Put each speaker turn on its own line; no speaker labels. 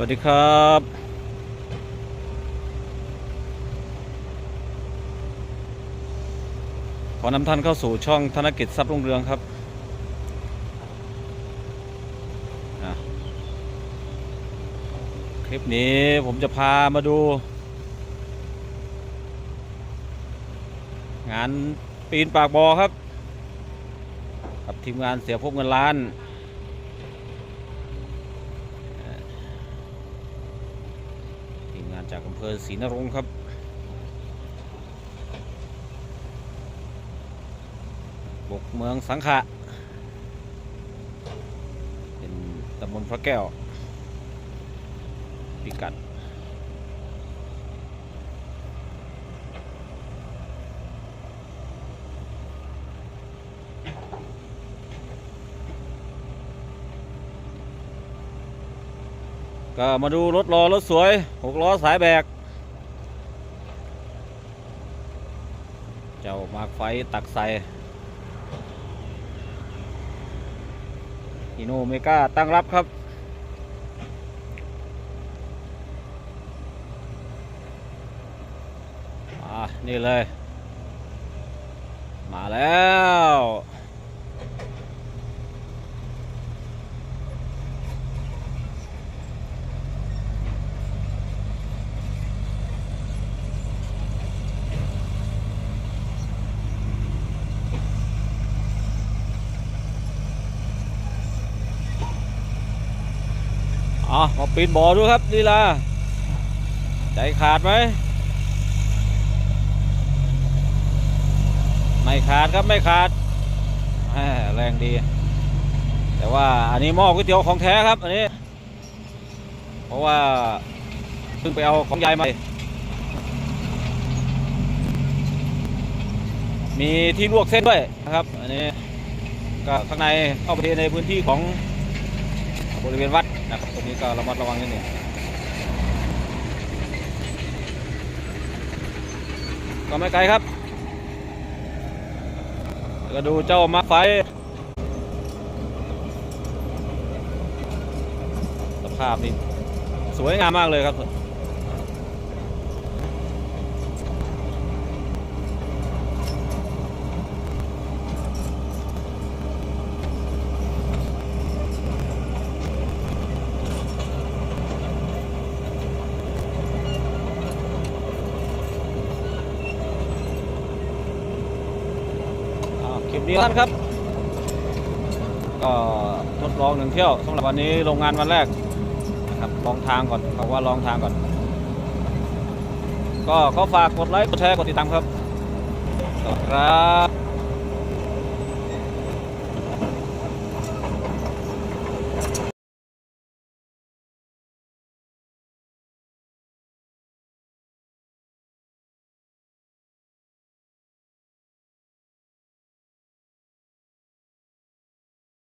วัสดีครับ ขอนำท่านเข้าสู่ช่องธนกิจทรัพย์รุ่งเรืองครับ คลิปนี้ผมจะพามาดู งานปีนปากบอครับ กับทีมงานเสียพบเงินล้าน ทีมงาน จากอำเภอศรีนรงค์ครับบกเมืองสังขะ เป็นตำบลพระแก้ว พิกัด ก็มาดูรถรอรถสวยหกล้อสายแบก เจ้ามากไฟตักใส่อิโนเมกาตั้งรับครับ อ่า นี่เลย มาแล้ว อ๋อมาปีนบ่อดูครับลีลาใจขาดไหมไม่ขาดครับไม่ขาดแหม่แรงดี แต่ว่าอันนี้หม้อก๋วยเตี๋ยวของแท้ครับอันนี้ เพราะว่าเพิ่งไปเอาของยายมามีที่ลวกเส้นด้วยนะครับ อันนี้ก็ข้างในเข้าไปในพื้นที่ของ บริเวณวัดนะครับตรงนี้ก็ระมัดระวังนิดหนึ่งก็ไม่ไกลครับก็ดูเจ้ามาไฟสภาพนี่สวยงามมากเลยครับ คลิปนี้ท่านครับ ก็ทดลองหนึ่งเที่ยวสำหรับวันนี้โรงงานวันแรกนะครับลองทางก่อนบอกว่าลองทางก่อน ก็ขอฝากกดไลค์กดแชร์กดติดตามครับสวัสดีครับ